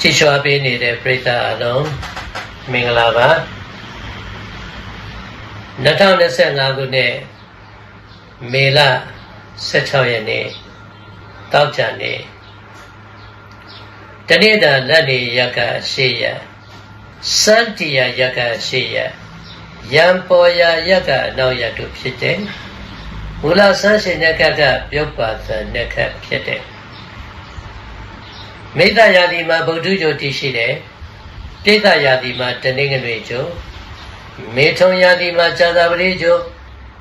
ချစ်ရွှာပေးနေတဲ့ပရိသတ်အလုံးမင်္ဂလာပါ2025ခုနှစ်မေလ16ရက်နေ့တောက်ကြနေ့တနေ့တာလက်နေရက်ကရှေ့ရက်စန္တိယရက်ကရှေ့ရက်ရံပေါ်ရာရက်ကအနောက်ရက်တို့ဖြစ်တယ်မူလဆန်းရှင်ရက်ကကပြုတ်ပါသနက်ခတ်ဖြစ်တယ် မိတ္တရာသီမှာဗုဒ္ဓကျိုတည်ရှိတယ်ပြိတ္တရာသီမှာတနင်္ဂနွေကျိုမေထုံရာသီမှာဇာတာပတိကျို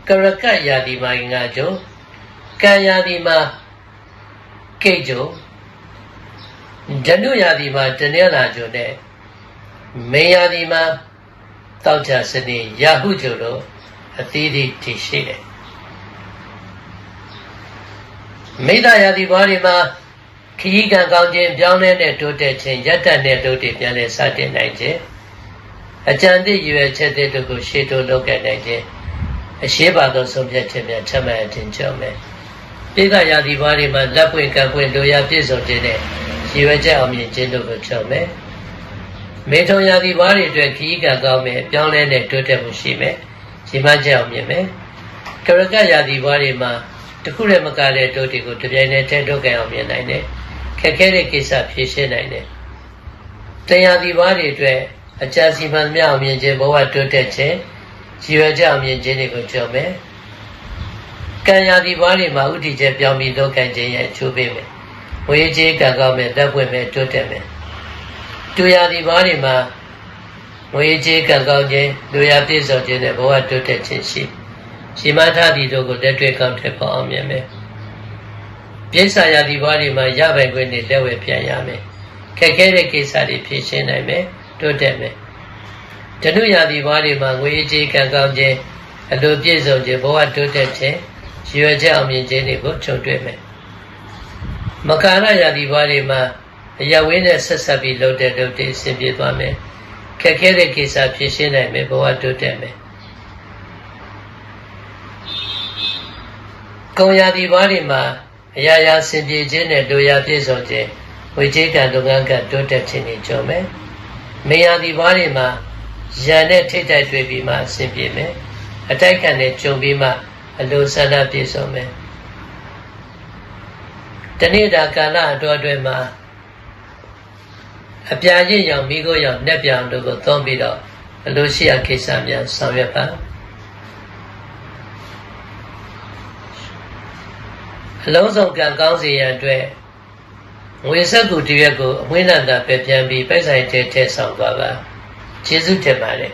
ကရကတ်ရာသီမှာငါကျိုကံရာသီမှာကိတ်ကျိုဓနုရာသီမှာတနင်္လာကျိုနဲ့မေရာသီမှာတောက်ကြစနေရာဟုကျိုတို့အသီးသီးတည်ရှိတယ်မိတ္တရာသီဘွားတွေမှာ ခရီးကံကောင်းခြင်းပြောင်းလဲတဲ့တိုးတက်ခြင်းရတ္တနဲ့တို့တွေပြန်လဲစတင်နိုင်ခြင်းအကြံသည့်ရွယ်ချက်တွေတို့ကိုရှေ့တိုးလုပ်ခဲ့နိုင်ခြင်းအရှိပါသောဆုံးဖြတ်ခြင်းများချမှတ်အထင်ကြောင်းမယ်ပိဋကရာသီဘွားတွေမှာလက်ပွင့်ကံပွင့်တို့ရပြည့်စုံခြင်းနဲ့ရွယ်ချက်အောင်မြင်ခြင်းတို့ကိုကြောင်းမယ်မေထုံရာသီဘွားတွေအတွက်ခရီးကံကောင်းမယ်ပြောင်းလဲတဲ့တိုးတက်မှုရှိမယ်ရှင်မချက်အောင်မြင်မယ်ကရကရာသီဘွားတွေမှာတခုလည်းမကတဲ့တို့တွေကိုတပြိုင်တည်းထဲထုတ်ကြအောင်မြင်နိုင်တယ် ခက်ခဲတဲ့ကိစ္စဖြေရှင်းနိုင်တယ်။တရားဒီဘာတွေအတွက်အကြစီမံမြောက်မြင်ခြင်းဘဝတိုးတက်ခြင်းရည်ရွယ်ချက်အမြင်ခြင်းတွေကိုကြုံမယ်။ကံရာဒီဘာတွေမှာဥတီချက်ပြောင်းပြီးလုပ်ကံခြင်းရဲ့အကျိုးပေးမယ်။ဝေကြီးကံကောင်းမယ်လက်ပွင့်မယ်တိုးတက်မယ်။တူရာဒီဘာတွေမှာဝေကြီးကံကောင်းခြင်းလူရပြည့်စုံခြင်းနဲ့ဘဝတိုးတက်ခြင်းရှိရှိမထသည်တို့ကိုလက်တွေ့ကောင်းထက်ပေါ်အောင်မြင်မယ်။ ပြိဿရာဒီဘွားတွေမှာရပိုင်ခွင့်တွေလက်ဝဲပြန်ရမယ်ခက်ခဲတဲ့ကိစ္စတွေဖြေရှင်းနိုင်မယ်တိုးတက်မယ်တနုရာဒီဘွားတွေမှာငွေကြေးကံကောင်းခြင်းအလိုပြည့်စုံခြင်းဘဝတိုးတက်ခြင်းရွယ်ချက်အောင်မြင်ခြင်းတွေကိုခြုံတွေ့မယ်မကာရရာဒီဘွားတွေမှာအရဝင်းနဲ့ဆက်ဆက်ပြီးလှုပ်တဲ့လှုပ်တွေအဆင်ပြေသွားမယ်ခက်ခဲတဲ့ကိစ္စဖြေရှင်းနိုင်မယ်ဘဝတိုးတက်မယ်ကုံရာဒီဘွားတွေမှာ အရာရာစင်ပြေခြင်းနဲ့လူရာပြည့်စုံခြင်းဝေချေကံလုပ်ငန်းကတိုးတက်ခြင်းတွေကြုံမယ်။မေယာဒီဘွားတွေမှာရန်နဲ့ထိတ်တိုက်တွေ့ပြီးမှအဆင်ပြေမယ်။အတိုက်ခံနဲ့ကြုံပြီးမှအလိုဆန္ဒပြည့်စုံမယ်။တနေ့တာကာလအတွအတွင်းမှာအပြာရင့်ရောင်မိခိုးရောင်နှက်ပြောင်တို့ကိုသုံးပြီးတော့အလိုရှိရာကိစ္စများဆောင်ရွက်ပါ။ အလုံးစုံကံကောင်းစေရန်အတွက်ငွေဆက်ကူတရက်ကိုအမွှေးနန္တာပဲပြန်ပြီးပိုက်ဆိုင်တဲ့ထဲဆောင်သွားပါကျေးဇူးတင်ပါတယ်